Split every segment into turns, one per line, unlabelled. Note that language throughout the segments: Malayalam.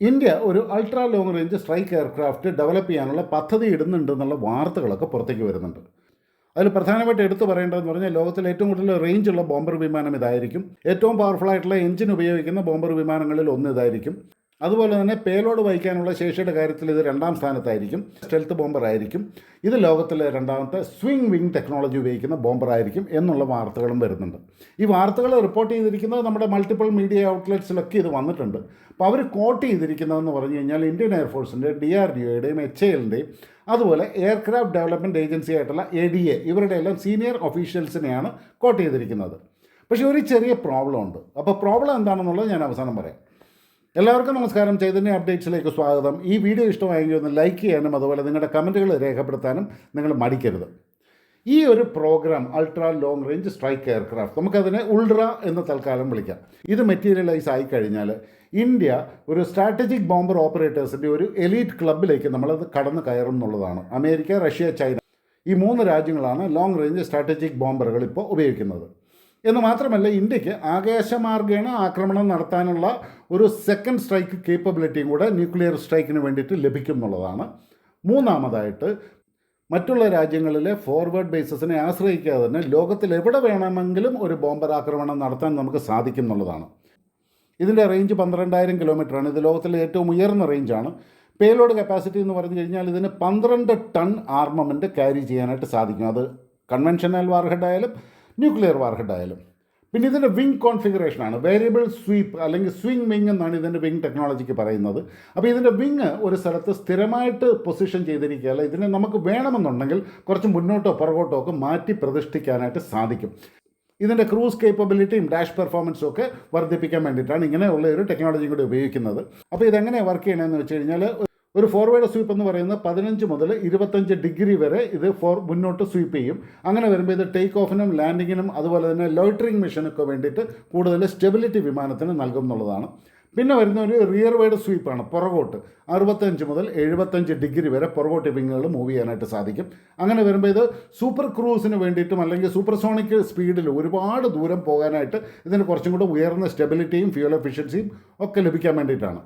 ഇന്ത്യ ഒരു ultra long range strike aircraft develop ചെയ്യാനുള്ള പദ്ധതി ഇടുന്നുണ്ട് എന്നുള്ള വാർത്തകളൊക്കെ പുറത്തേക്ക് വരുന്നുണ്ട്. അതിൽ പ്രധാനമായിട്ട് എടുത്തു പറയേണ്ടതെന്ന് പറഞ്ഞാൽ ലോകത്തിലെ ഏറ്റവും കൂടുതൽ റേഞ്ചുള്ള ബോംബർ വിമാനം ഇതായിരിക്കും. ഏറ്റവും പവർഫുൾ ആയിട്ടുള്ള എഞ്ചിൻ ഉപയോഗിക്കുന്ന ബോംബർ വിമാനങ്ങളിൽ ഒന്ന് ഇതായിരിക്കും. അതുപോലെ തന്നെ പേലോഡ് വഹിക്കാനുള്ള ശേഷിയുടെ കാര്യത്തിൽ ഇത് രണ്ടാം സ്ഥാനത്തായിരിക്കും. സ്റ്റെൽത്ത് ബോംബർ ആയിരിക്കും. ഇത് ലോകത്തിലെ രണ്ടാമത്തെ സ്വിംഗ് വിങ് ടെക്നോളജി ഉപയോഗിക്കുന്ന ബോംബർ ആയിരിക്കും എന്നുള്ള വാർത്തകളും വരുന്നുണ്ട്. ഈ വാർത്തകൾ റിപ്പോർട്ട് ചെയ്തിരിക്കുന്നത് നമ്മുടെ മൾട്ടിപ്പിൾ മീഡിയ ഔട്ട്ലെറ്റ്സിലൊക്കെ ഇത് വന്നിട്ടുണ്ട്. അപ്പോൾ അവർ കോട്ട് ചെയ്തിരിക്കുന്നതെന്ന് പറഞ്ഞു കഴിഞ്ഞാൽ ഇന്ത്യൻ എയർഫോഴ്സിന്റെ ഡി ആർ ഡി ഒയുടെയും എച്ച് എല്ലിന്റെയും അതുപോലെ എയർക്രാഫ്റ്റ് ഡെവലപ്മെന്റ് ഏജൻസി ആയിട്ടുള്ള എ ഡി എ ഇവരുടെ എല്ലാം സീനിയർ ഒഫീഷ്യൽസിനെയാണ് കോട്ട് ചെയ്തിരിക്കുന്നത്. പക്ഷേ ഒരു ചെറിയ പ്രോബ്ലം ഉണ്ട്. അപ്പോൾ പ്രോബ്ലം എന്താണെന്നുള്ളത് ഞാൻ അവസാനം പറയാം. എല്ലാവർക്കും നമസ്കാരം. ചൈതന്യ അപ്ഡേറ്റ്സിലേക്ക് സ്വാഗതം. ഈ വീഡിയോ ഇഷ്ടമായെങ്കിൽ ഒന്ന് ലൈക്ക് ചെയ്യാനും അതുപോലെ നിങ്ങളുടെ കമന്റുകൾ രേഖപ്പെടുത്താനും നിങ്ങൾ മടിക്കരുത്. ഈ ഒരു program ultra long range strike aircraft നമുക്കതിനെ ഉൾട്ര എന്ന് തൽക്കാലം വിളിക്കാം. ഇത് മെറ്റീരിയലൈസ് ആയി കഴിഞ്ഞാൽ ഇന്ത്യ ഒരു സ്ട്രാറ്റജിക് ബോംബർ ഓപ്പറേറ്റേഴ്സിന്റെ ഒരു എലീറ്റ് ക്ലബിലേക്ക് നമ്മളത് കടന്നു കയറും എന്നുള്ളതാണ്. അമേരിക്ക റഷ്യ ചൈന ഈ മൂന്ന് രാജ്യങ്ങളാണ് ലോങ് റേഞ്ച് സ്ട്രാറ്റജിക് ബോംബറുകൾ ഇപ്പോൾ ഉപയോഗിക്കുന്നത്. എന്ന് മാത്രമല്ല ഇന്ത്യയ്ക്ക് ആകാശമാർഗേണ ആക്രമണം നടത്താനുള്ള ഒരു സെക്കൻഡ് സ്ട്രൈക്ക് കേപ്പബിലിറ്റിയും കൂടെ ന്യൂക്ലിയർ സ്ട്രൈക്കിന് വേണ്ടിയിട്ട് ലഭിക്കും എന്നുള്ളതാണ് മൂന്നാമതായിട്ട് മറ്റുള്ള രാജ്യങ്ങളിലെ ഫോർവേഡ് ബേസസിനെ ആശ്രയിക്കാതെ തന്നെ ലോകത്തിൽ എവിടെ വേണമെങ്കിലും ഒരു ബോംബർ ആക്രമണം നടത്താൻ നമുക്ക് സാധിക്കും എന്നുള്ളതാണ് ഇതിന്റെ റേഞ്ച് പന്ത്രണ്ടായിരം കിലോമീറ്ററാണ് ഇത് ലോകത്തിലെ ഏറ്റവും ഉയർന്ന റേഞ്ചാണ് പേലോഡ് കപ്പാസിറ്റി എന്ന് പറഞ്ഞു കഴിഞ്ഞാൽ ഇതിന് പന്ത്രണ്ട് ടൺ ആർമമെന്റ് ക്യാരി ചെയ്യാനായിട്ട് സാധിക്കും. അത് കൺവെൻഷണൽ വാർഹെഡ് ആയാലും ന്യൂക്ലിയർ വാർഹെഡ് ആയാലും. പിന്നെ ഇതിന്റെ വിങ് കോൺഫിഗറേഷനാണ് വേരിയബിൾ സ്വീപ്പ് അല്ലെങ്കിൽ സ്വിങ് വിങ് എന്നാണ് ഇതിന്റെ വിങ് ടെക്നോളജിക്ക് പറയുന്നത്. അപ്പോൾ ഇതിന്റെ വിങ് ഒരു സ്ഥലത്ത് സ്ഥിരമായിട്ട് പൊസിഷൻ ചെയ്തിരിക്കുകയല്ല ഇതിനെ നമുക്ക് വേണമെന്നുണ്ടെങ്കിൽ കുറച്ച് മുന്നോട്ടോ പുറകോട്ടോ ഒക്കെ മാറ്റി പ്രതിഷ്ഠിക്കാനായിട്ട് സാധിക്കും. ഇതിന്റെ ക്രൂസ് കേപ്പബിലിറ്റിയും ഡാഷ് പെർഫോമൻസും ഒക്കെ വർദ്ധിപ്പിക്കാൻ വേണ്ടിയിട്ടാണ് ഇങ്ങനെയുള്ള ഒരു ടെക്നോളജി കൂടി ഉപയോഗിക്കുന്നത്. അപ്പോൾ ഇതെങ്ങനെ വർക്ക് ചെയ്യണമെന്ന് വെച്ച് കഴിഞ്ഞാൽ ഒരു ഫോർവേഡ് സ്വീപ്പ് എന്ന് പറയുന്നത് പതിനഞ്ച് മുതൽ ഇരുപത്തഞ്ച് ഡിഗ്രി വരെ ഇത് ഫോർ മുന്നോട്ട് സ്വീപ്പ് ചെയ്യും. അങ്ങനെ വരുമ്പോൾ ഇത് ടേക്ക് ഓഫിനും ലാൻഡിങ്ങിനും അതുപോലെ തന്നെ ലോയിറ്ററിംഗ് മിഷനൊക്കെ വേണ്ടിയിട്ട് കൂടുതൽ സ്റ്റെബിലിറ്റി വിമാനത്തിന് നൽകും എന്നുള്ളതാണ്. പിന്നെ വരുന്ന ഒരു റിയർ വൈഡ് സ്വീപ്പാണ് പുറകോട്ട്. അറുപത്തഞ്ച് മുതൽ എഴുപത്തഞ്ച് ഡിഗ്രി വരെ പുറകോട്ട് വിങ്ങുകൾ മൂവ് ചെയ്യാനായിട്ട് സാധിക്കും. അങ്ങനെ വരുമ്പോൾ ഇത് സൂപ്പർ ക്രൂസിന് വേണ്ടിയിട്ടും അല്ലെങ്കിൽ സൂപ്പർസോണിക് സ്പീഡിൽ ഒരുപാട് ദൂരം പോകാനായിട്ട് ഇതിന് കുറച്ചും കൂടെ ഉയർന്ന സ്റ്റെബിലിറ്റിയും ഫ്യൂൽ എഫിഷ്യൻസിയും ഒക്കെ ലഭിക്കാൻ വേണ്ടിയിട്ടാണ്.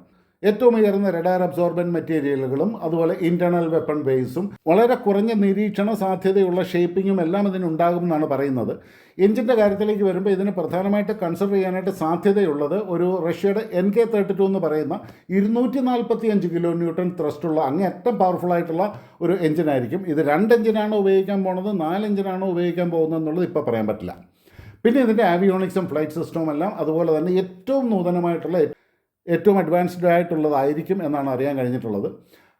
ഏറ്റവും ഉയർന്ന റഡാർ അബ്സോർബൻ മെറ്റീരിയലുകളും അതുപോലെ ഇന്റേണൽ വെപ്പൺ ബേസും വളരെ കുറഞ്ഞ നിരീക്ഷണ സാധ്യതയുള്ള ഷേപ്പിങ്ങും എല്ലാം ഇതിനുണ്ടാകും എന്നാണ് പറയുന്നത്. എഞ്ചിന്റെ കാര്യത്തിലേക്ക് വരുമ്പോൾ ഇതിന് പ്രധാനമായിട്ട് കൺസിഡർ ചെയ്യാനായിട്ട് സാധ്യതയുള്ളത് ഒരു റഷ്യയുടെ എൻ കെ തേർട്ടി ടു എന്ന് പറയുന്ന ഇരുന്നൂറ്റി നാൽപ്പത്തി അഞ്ച് കിലോ ന്യൂട്ടൺ ത്രസ്റ്റുള്ള അങ്ങേറ്റം പവർഫുൾ ആയിട്ടുള്ള ഒരു എഞ്ചിനായിരിക്കും. ഇത് രണ്ട് എഞ്ചിനാണോ ഉപയോഗിക്കാൻ പോകുന്നത് നാല് എഞ്ചിനാണോ ഉപയോഗിക്കാൻ പോകുന്നത് എന്നുള്ളത് ഇപ്പോൾ പറയാൻ പറ്റില്ല. പിന്നെ ഇതിന്റെ ആവിയോണിക്സും ഫ്ലൈറ്റ് സിസ്റ്റവും എല്ലാം അതുപോലെ തന്നെ ഏറ്റവും നൂതനമായിട്ടുള്ള ഏറ്റവും അഡ്വാൻസ്ഡ് ആയിട്ടുള്ളതായിരിക്കും എന്നാണ് അറിയാൻ കഴിഞ്ഞിട്ടുള്ളത്.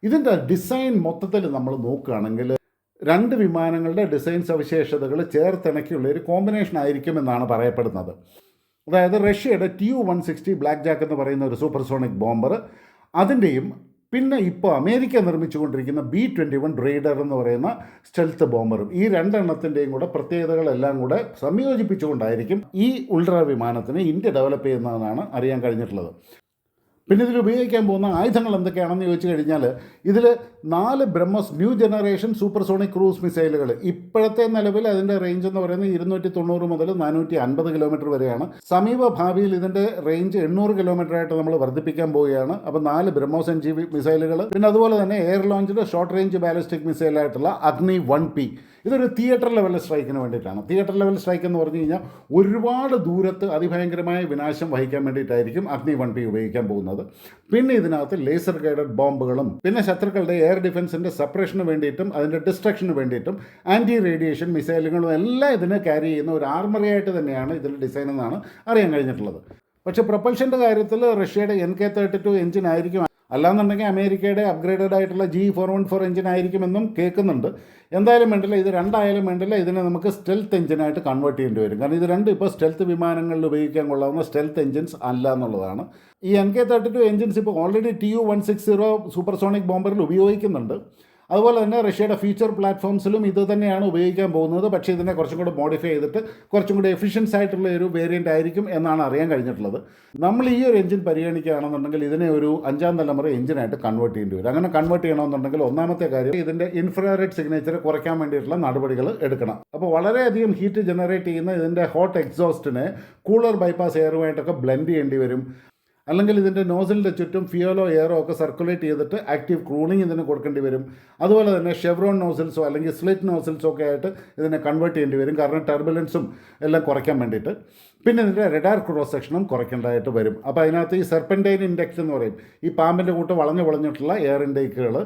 ഇതിന്റെ ഡിസൈൻ മൊത്തത്തിൽ നമ്മൾ നോക്കുകയാണെങ്കിൽ രണ്ട് വിമാനങ്ങളുടെ ഡിസൈൻ സവിശേഷതകൾ ചേർത്തിണക്കിയുള്ള ഒരു കോമ്പിനേഷൻ ആയിരിക്കും എന്നാണ് പറയപ്പെടുന്നത്. അതായത് റഷ്യയുടെ T U one sixty black jack എന്ന് പറയുന്ന ഒരു സൂപ്പർസോണിക് ബോംബർ അതിന്റെയും പിന്നെ ഇപ്പോൾ അമേരിക്ക നിർമ്മിച്ചുകൊണ്ടിരിക്കുന്ന ബി ട്വന്റി വൺ റെയ്ഡർ എന്ന് പറയുന്ന സ്റ്റെൽത്ത് ബോംബറും ഈ രണ്ടെണ്ണത്തിന്റെയും കൂടെ പ്രത്യേകതകളെല്ലാം കൂടെ സംയോജിപ്പിച്ചുകൊണ്ടായിരിക്കും ഈ ഉൾട്ര വിമാനത്തിന് ഇന്ത്യ ഡെവലപ്പ് ചെയ്യുന്നതെന്നാണ് അറിയാൻ കഴിഞ്ഞിട്ടുള്ളത്. പിന്നെ ഇതിൽ ഉപയോഗിക്കാൻ പോകുന്ന ആയുധങ്ങൾ എന്തൊക്കെയാണെന്ന് ചോദിച്ചു കഴിഞ്ഞാൽ ഇതിൽ നാല് BrahMos new generation supersonic cruise മിസൈലുകൾ. ഇപ്പോഴത്തെ നിലവിൽ അതിന്റെ റേഞ്ച് എന്ന് പറയുന്നത് ഇരുന്നൂറ്റി തൊണ്ണൂറ് മുതൽ നാനൂറ്റി അൻപത് കിലോമീറ്റർ വരെയാണ്. സമീപ ഭാവിയിൽ ഇതിന്റെ റേഞ്ച് എണ്ണൂറ് കിലോമീറ്റർ ആയിട്ട് നമ്മൾ വർദ്ധിപ്പിക്കാൻ പോവുകയാണ്. അപ്പോൾ നാല് ബ്രഹ്മോസ് എൻ ജി മിസൈലുകൾ. പിന്നെ അതുപോലെ തന്നെ എയർ ലോഞ്ചിന്റെ ഷോർട്ട് റേഞ്ച് ബാലിസ്റ്റിക് മിസൈലായിട്ടുള്ള അഗ്നി വൺ പി ഇതൊരു തിയേറ്റർ ലെവൽ സ്ട്രൈക്കിന് വേണ്ടിയിട്ടാണ്. തിയേറ്റർ ലെവൽ സ്ട്രൈക്ക് എന്ന് പറഞ്ഞു കഴിഞ്ഞാൽ ഒരുപാട് ദൂരത്ത് അതിഭയങ്കരമായ വിനാശം വഹിക്കാൻ വേണ്ടിയിട്ടായിരിക്കും അഗ്നി വൺ പി ഉപയോഗിക്കാൻ പോകുന്നത്. പിന്നെ ഇതിനകത്ത് ലേസർ ഗൈഡഡ് ബോംബുകളും പിന്നെ ശത്രുക്കളുടെ എയർ ഡിഫൻസിന്റെ സപ്പറേഷന് വേണ്ടിയിട്ടും അതിന്റെ ഡിസ്ട്രക്ഷന് വേണ്ടിയിട്ടും ആന്റി റേഡിയേഷൻ മിസൈലുകളും എല്ലാം ഇതിനെ ക്യാരി ചെയ്യുന്ന ഒരു ആർമറി ആയിട്ട് തന്നെയാണ് ഇതിന്റെ ഡിസൈൻ എന്നാണ് അറിയാൻ കഴിഞ്ഞിട്ടുള്ളത്. പക്ഷേ പ്രൊപ്പൽഷന്റെ കാര്യത്തിൽ റഷ്യയുടെ N K thirty two engine ആയിരിക്കും അല്ലാന്നുണ്ടെങ്കിൽ അമേരിക്കയുടെ അപ്ഗ്രേഡഡ് ആയിട്ടുള്ള G four one four engine ആയിരിക്കുമെന്നും കേൾക്കുന്നുണ്ട്. എന്തായാലും വേണ്ടില്ല ഇത് രണ്ടായാലും വേണ്ടില്ല ഇതിനെ നമുക്ക് സ്റ്റെൽത്ത് എഞ്ചിനായിട്ട് കൺവേർട്ട് ചെയ്യേണ്ടി വരും. കാരണം ഇത് രണ്ട് ഇപ്പോൾ സ്റ്റെൽത്ത് വിമാനങ്ങളിൽ ഉപയോഗിക്കാൻ കൊള്ളാവുന്ന സ്റ്റെൽത്ത് എഞ്ചിൻസ് അല്ല എന്നുള്ളതാണ്. ഈ N K thirty two engines ഇപ്പോൾ already T U one six zero supersonic ബോംബറിൽ ഉപയോഗിക്കുന്നുണ്ട്. അതുപോലെ തന്നെ റഷ്യയുടെ ഫ്യൂച്ചർ പ്ലാറ്റ്ഫോംസിലും ഇത് തന്നെയാണ് ഉപയോഗിക്കാൻ പോകുന്നത്. പക്ഷേ ഇതിനെ കുറച്ചും കൂടെ മോഡിഫൈ ചെയ്തിട്ട് കുറച്ചും കൂടി എഫിഷ്യൻസ് ആയിട്ടുള്ള ഒരു വേരിയന്റ് ആയിരിക്കും എന്നാണ് അറിയാൻ കഴിഞ്ഞിട്ടുള്ളത്. നമ്മൾ ഈ ഒരു എഞ്ചിൻ പരിഗണിക്കുകയാണെന്നുണ്ടെങ്കിൽ ഇതിനെ ഒരു അഞ്ചാം തലമുറ എഞ്ചിനായിട്ട് കൺവേർട്ട് ചെയ്യേണ്ടി വരും. അങ്ങനെ കൺവേർട്ട് ചെയ്യണമെന്നുണ്ടെങ്കിൽ ഒന്നാമത്തെ കാര്യം ഇതിന്റെ ഇൻഫ്രാറെഡ് സിഗ്നേച്ചർ കുറയ്ക്കാൻ വേണ്ടിയിട്ടുള്ള നടപടികൾ എടുക്കണം. അപ്പോൾ വളരെയധികം ഹീറ്റ് ജനറേറ്റ് ചെയ്യുന്ന ഇതിന്റെ ഹോട്ട് എക്സോസ്റ്റിനെ കൂളർ ബൈപ്പാസ് എയറുമായിട്ടൊക്കെ ബ്ലെൻഡ് ചെയ്യേണ്ടി വരും. അല്ലെങ്കിൽ ഇതിന്റെ നോസിലിന്റെ ചുറ്റും ഫിയോലോ എയറോ ഒക്കെ സർക്കുലേറ്റ് ചെയ്തിട്ട് ആക്റ്റീവ് കൂളിംഗ് ഇതിന് കൊടുക്കേണ്ടി വരും. അതുപോലെ തന്നെ ഷെവ്രോൺ നോസിൽസോ അല്ലെങ്കിൽ സ്ലിറ്റ് നോസിൽസോ ഒക്കെ ആയിട്ട് ഇതിനെ കൺവേർട്ട് ചെയ്യേണ്ടി വരും. കാരണം ടർബുലൻസും എല്ലാം കുറയ്ക്കാൻ വേണ്ടിയിട്ട്. പിന്നെ ഇതിന്റെ റെഡാർ ക്രോസ് സെക്ഷനും കുറയ്ക്കേണ്ടതായിട്ട് വരും. അപ്പോൾ അതിനകത്ത് ഈ സെർപ്പന്റൈൻ ഇൻഡെക്സ് എന്ന് പറയും. ഈ പാമ്പിന്റെ കൂട്ട് വളഞ്ഞു വളഞ്ഞിട്ടുള്ള എയർ ഇൻഡേക്കുകൾ.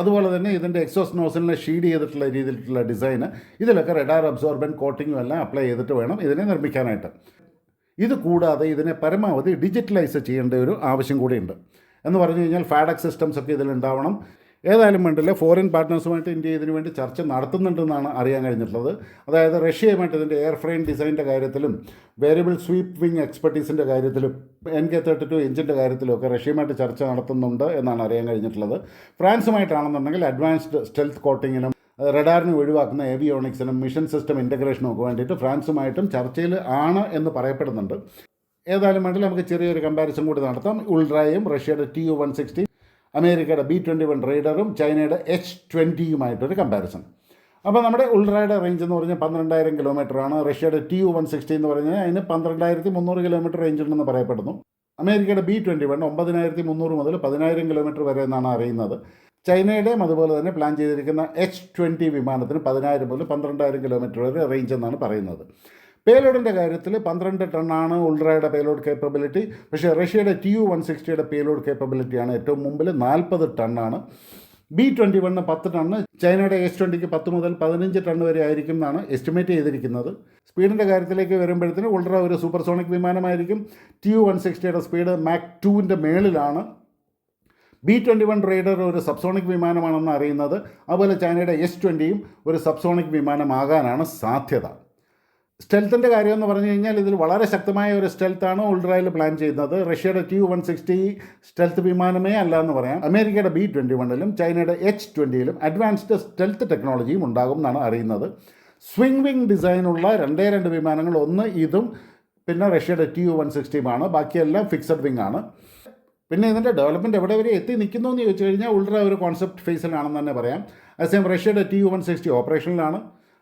അതുപോലെ തന്നെ ഇതിന്റെ എക്സോസ് നോസിലിനെ ഷീഡ് ചെയ്തിട്ടുള്ള രീതിയിലുള്ള ഡിസൈന്. ഇതിലൊക്കെ റെഡാർ അബ്സോർബൻ കോട്ടിങ്ങും എല്ലാം അപ്ലൈ ചെയ്തിട്ട് വേണം ഇതിനെ നിർമ്മിക്കാനായിട്ട്. ഇത് കൂടാതെ ഇതിനെ പരമാവധി ഡിജിറ്റലൈസ് ചെയ്യേണ്ട ഒരു ആവശ്യം കൂടിയുണ്ട്. എന്ന് പറഞ്ഞു കഴിഞ്ഞാൽ ഫാഡക് സിസ്റ്റംസ് ഒക്കെ ഇതിലുണ്ടാവണം ഏതായാലും വേണ്ടില്ല ഫോറിൻ പാർട്ട്നേഴ്സുമായിട്ട് ഇന്ത്യ ഇതിനു വേണ്ടി ചർച്ച നടത്തുന്നുണ്ടെന്നാണ് അറിയാൻ കഴിഞ്ഞിട്ടുള്ളത്. അതായത് റഷ്യയുമായിട്ട് ഇതിന്റെ എയർ ഫ്രെയിം ഡിസൈന്റെ കാര്യത്തിലും വേരിയബിൾ സ്വീപ്പ് വിങ് എക്സ്പെർട്ടീസിന്റെ കാര്യത്തിലും എൻ കെ തേർട്ടി ടു എഞ്ചിന്റെ കാര്യത്തിലും ഒക്കെ റഷ്യയുമായിട്ട് ചർച്ച നടത്തുന്നുണ്ട് എന്നാണ് അറിയാൻ കഴിഞ്ഞിട്ടുള്ളത്. ഫ്രാൻസുമായിട്ടാണെന്നുണ്ടെങ്കിൽ അഡ്വാൻസ്ഡ് സ്റ്റെൽത്ത് കോട്ടിങ്ങിനും റഡാറിന് ഒഴിവാക്കുന്ന ഏവിയോണിക്സിനും മിഷൻ സിസ്റ്റം ഇന്റഗ്രേഷനും ഒക്കെ വേണ്ടിയിട്ട് ഫ്രാൻസുമായിട്ടും ചർച്ചയിൽ ആണ് എന്ന് പറയപ്പെടുന്നുണ്ട്. ഏതായാലും വേണ്ടി നമുക്ക് ചെറിയൊരു കമ്പാരിസൺ കൂടി നടത്താം. ഉൾഡ്രായും റഷ്യയുടെ ടി യു വൺ സിക്സ്റ്റി അമേരിക്കയുടെ ബി ട്വന്റി വൺ റൈഡറും ചൈനയുടെ എച്ച് ട്വന്റിയുമായിട്ടൊരു കമ്പാരിസൺ അപ്പോൾ നമ്മുടെ ഉൾട്രായുടെ റേഞ്ച് എന്ന് പറഞ്ഞാൽ പന്ത്രണ്ടായിരം കിലോമീറ്ററാണ് റഷ്യയുടെ ടി യു വൺ സിക്സ്റ്റി എന്ന് പറഞ്ഞാൽ അതിന് പന്ത്രണ്ടായിരത്തി മുന്നൂറ് കിലോമീറ്റർ റേഞ്ച് ഉണ്ടെന്ന് പറയപ്പെടുന്നു. അമേരിക്കയുടെ ബി ട്വന്റി വൺ ഒമ്പതിനായിരത്തി മുന്നൂറ് മുതൽ പതിനായിരം കിലോമീറ്റർ വരെ എന്നാണ് അറിയുന്നത്. ചൈനയുടെയും അതുപോലെ തന്നെ പ്ലാൻ ചെയ്തിരിക്കുന്ന എച്ച് ട്വന്റി വിമാനത്തിന് പതിനായിരം മുതൽ പന്ത്രണ്ടായിരം കിലോമീറ്റർ വരെ റേഞ്ച് എന്നാണ് പറയുന്നത്. പേലോഡിന്റെ കാര്യത്തിൽ പന്ത്രണ്ട് ടണ്ണാണ് ഉൾറയുടെ പേലോഡ് കേപ്പബിലിറ്റി പക്ഷേ റഷ്യയുടെ ടി യു വൺ സിക്സ്റ്റിയുടെ പേലോഡ് കേപ്പബിലിറ്റിയാണ് ഏറ്റവും മുമ്പിൽ നാൽപ്പത് ടണ്ണാണ്. ബി ട്വന്റി വണ്ണ് പത്ത് ടണ്ണ് ചൈനയുടെ എസ് ട്വന്റിക്ക് പത്ത് മുതൽ പതിനഞ്ച് ടണ്ണ് വരെ ആയിരിക്കും എന്നാണ് എസ്റ്റിമേറ്റ് ചെയ്തിരിക്കുന്നത്. സ്പീഡിന്റെ കാര്യത്തിലേക്ക് വരുമ്പോഴത്തേന് ഉൾറ ഒരു സൂപ്പർസോണിക് വിമാനമായിരിക്കും. ടി യു വൺ സിക്സ്റ്റിയുടെ സ്പീഡ് മാക് ടുവിന്റെ മേളിലാണ്. ബി ട്വന്റി വൺ റൈഡർ ഒരു സബ്സോണിക് വിമാനമാണെന്ന് അറിയുന്നത്. അതുപോലെ ചൈനയുടെ എസ് ട്വന്റിയും ഒരു സബ്സോണിക് വിമാനമാകാനാണ് സാധ്യത. സ്റ്റെൽത്തിന്റെ കാര്യം എന്ന് പറഞ്ഞു കഴിഞ്ഞാൽ ഇതിൽ വളരെ ശക്തമായ ഒരു സ്റ്റെൽത്താണ് ഉൾട്രയിൽ പ്ലാൻ ചെയ്യുന്നത്. റഷ്യയുടെ ടി വൺ സിക്സ്റ്റി സ്റ്റെൽത്ത് വിമാനമേ അല്ല എന്ന് പറയാം. അമേരിക്കയുടെ ബി ട്വന്റി വണ്ണിലും ചൈനയുടെ എച്ച് ട്വന്റിയിലും അഡ്വാൻസ്ഡ് സ്റ്റെൽത്ത് ടെക്നോളജിയും ഉണ്ടാകും എന്നാണ് അറിയുന്നത്. സ്വിംഗ് വിങ് ഡിസൈനുള്ള രണ്ടേ രണ്ട് വിമാനങ്ങൾ ഒന്ന് ഇതും പിന്നെ റഷ്യയുടെ ടി യു വൺ സിക്സ്റ്റിയുമാണ്. ബാക്കിയെല്ലാം ഫിക്സഡ് വിംഗ് ആണ് പിന്നെ ഇതിന്റെ ഡെവലപ്മെന്റ് എവിടെ വരെ എത്തി നിൽക്കുന്നു എന്ന് ചോദിച്ചു കഴിഞ്ഞാൽ ഉൾട്ര ഒരു കോൺസെപ്റ്റ് ഫേസിലാണെന്ന് തന്നെ പറയാം. അതേസമയം റഷ്യയുടെ ടി വൺ സിക്സ്റ്റി ഓപ്പറേഷനിലാണ്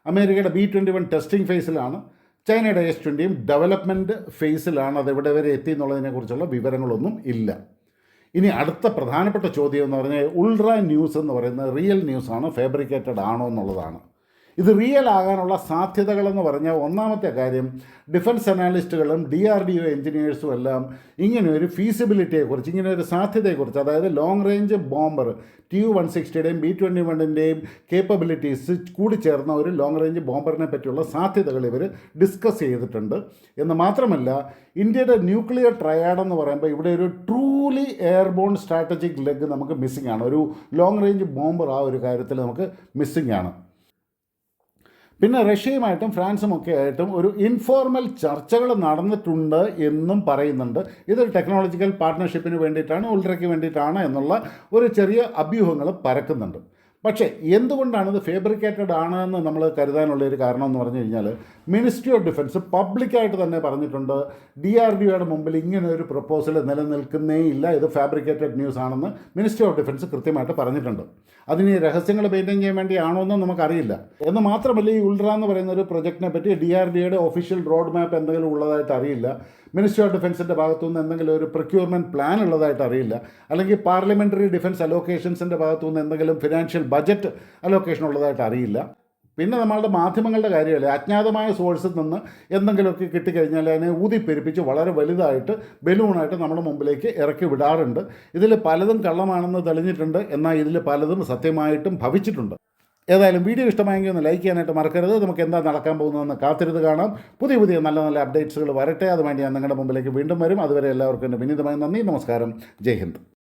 അമേരിക്കയുടെ ബി ട്വന്റി വൺ ടെസ്റ്റിംഗ് ഫേസിലാണ് ചൈനയുടെ എസ് ട്വന്റിയും ഡെവലപ്മെന്റ് ഫേസിലാണ് അത് എവിടെ വരെ എത്തി എന്നുള്ളതിനെക്കുറിച്ചുള്ള വിവരങ്ങളൊന്നും ഇല്ല. ഇനി അടുത്ത പ്രധാനപ്പെട്ട ചോദ്യം എന്ന് പറഞ്ഞാൽ ഉൾട്ര ന്യൂസ് എന്ന് പറയുന്നത് റിയൽ ന്യൂസാണ് ഫാബ്രിക്കേറ്റഡ് ആണോ എന്നുള്ളതാണ്. ഇത് റിയൽ ആകാനുള്ള സാധ്യതകളെന്ന് പറഞ്ഞാൽ ഒന്നാമത്തെ കാര്യം ഡിഫൻസ് അനാലിസ്റ്റുകളും ഡി ആർ ഡി ഒ എഞ്ചിനീയേഴ്സും എല്ലാം ഇങ്ങനെ ഒരു ഫീസിബിലിറ്റിയെക്കുറിച്ച് ഇങ്ങനെ ഒരു സാധ്യതയെക്കുറിച്ച് അതായത് long range bomber T U one സിക്സ്റ്റിയുടെയും B twenty വണ്ണിന്റെയും കേപ്പബിലിറ്റീസ് കൂടിച്ചേർന്ന ഒരു ലോങ് റേഞ്ച് ബോംബറിനെ പറ്റിയുള്ള സാധ്യതകൾ ഇവർ ഡിസ്കസ് ചെയ്തിട്ടുണ്ട്. എന്ന് മാത്രമല്ല ഇന്ത്യയുടെ ന്യൂക്ലിയർ ട്രയാഡ് എന്ന് പറയുമ്പോൾ ഇവിടെ ഒരു ട്രൂലി എയർബോൺ സ്ട്രാറ്റജിക് ലെഗ് നമുക്ക് മിസ്സിംഗ് ആണ്. ഒരു ലോങ് റേഞ്ച് ബോംബർ ആ ഒരു കാര്യത്തിൽ നമുക്ക് മിസ്സിംഗ് ആണ്. പിന്നെ റഷ്യയുമായിട്ടും ഫ്രാൻസും ഒക്കെ ആയിട്ടും ഒരു ഇൻഫോർമൽ ചർച്ചകൾ നടന്നിട്ടുണ്ട് എന്നും പറയുന്നുണ്ട്. ഇതൊരു ടെക്നോളജിക്കൽ പാർട്ട്ണർഷിപ്പിന് വേണ്ടിയിട്ടാണ് ഉൾട്രയ്ക്ക് വേണ്ടിയിട്ടാണ് എന്നുള്ള ഒരു ചെറിയ അഭ്യൂഹങ്ങൾ പരക്കുന്നുണ്ട്. പക്ഷേ എന്തുകൊണ്ടാണ് ഇത് ഫേബ്രിക്കേറ്റഡ് ആണ് എന്ന് നമ്മൾ കരുതാനുള്ള ഒരു കാരണം എന്ന് പറഞ്ഞു കഴിഞ്ഞാൽ മിനിസ്ട്രി ഓഫ് ഡിഫൻസ് പബ്ലിക്കായിട്ട് തന്നെ പറഞ്ഞിട്ടുണ്ട് ഡി ആർ ഡി ഒയുടെ മുമ്പിൽ ഇങ്ങനെ ഒരു പ്രപ്പോസൽ നിലനിൽക്കുന്നേ ഇല്ല ഇത് ഫാബ്രിക്കേറ്റഡ് ന്യൂസ് ആണെന്ന് മിനിസ്ട്രി ഓഫ് ഡിഫൻസ് കൃത്യമായിട്ട് പറഞ്ഞിട്ടുണ്ട്. അതിന് രഹസ്യങ്ങൾ മെയിന്റെയിൻ ചെയ്യാൻ ആണോ എന്നും നമുക്കറിയില്ല. എന്ന് മാത്രമല്ല ഈ ഉൾട്ര എന്ന് പറയുന്ന ഒരു പ്രൊജക്റ്റിനെ പറ്റി ഡി ആർ ഡി ഒയുടെ ഒഫീഷ്യൽ റോഡ് മാപ്പ് എന്തെങ്കിലും ഉള്ളതായിട്ട് അറിയില്ല. മിനിസ്ട്രി ഓഫ് ഡിഫൻസിന്റെ ഭാഗത്തുനിന്ന് എന്തെങ്കിലും ഒരു പ്രൊക്യൂർമെന്റ് പ്ലാൻ ഉള്ളതായിട്ട് അറിയില്ല. അല്ലെങ്കിൽ പാർലമെന്ററി ഡിഫൻസ് അലോക്കേഷൻസിന്റെ ഭാഗത്തുനിന്ന് എന്തെങ്കിലും ഫിനാൻഷ്യൽ ബജറ്റ് അലോക്കേഷൻ ഉള്ളതായിട്ട് അറിയില്ല. പിന്നെ നമ്മളുടെ മാധ്യമങ്ങളുടെ കാര്യമല്ലേ? അജ്ഞാതമായ സോഴ്സിൽ നിന്ന് എന്തെങ്കിലുമൊക്കെ കിട്ടിക്കഴിഞ്ഞാൽ അതിനെ ഊതിപ്പെരുപ്പിച്ച് വളരെ വലുതായിട്ട് ബലൂണായിട്ട് നമ്മുടെ മുമ്പിലേക്ക് ഇറക്കി വിടാറുണ്ട്. ഇതിൽ പലതും കള്ളമാണെന്ന് തെളിഞ്ഞിട്ടുണ്ട്. എന്നാൽ ഇതിൽ പലതും സത്യമായിട്ടും ഭവിച്ചിട്ടുണ്ട്. ഏതായാലും വീഡിയോ ഇഷ്ടമായെങ്കിൽ ഒന്ന് ലൈക്ക് ചെയ്യാനായിട്ട് മറക്കരുത്. നമുക്ക് എന്താ നടക്കാൻ പോകുന്നതെന്ന് കാത്തിരുത് കാണാം. പുതിയ പുതിയ നല്ല നല്ല അപ്ഡേറ്റ്സുകൾ വരട്ടെ. അതുവേണ്ടി ഞാൻ നിങ്ങളുടെ മുമ്പിലേക്ക് വീണ്ടും വരും. അതുവരെ എല്ലാവർക്കും എന്റെ വിനീതമായി നന്ദി. നമസ്കാരം. ജയ് ഹിന്ദ്.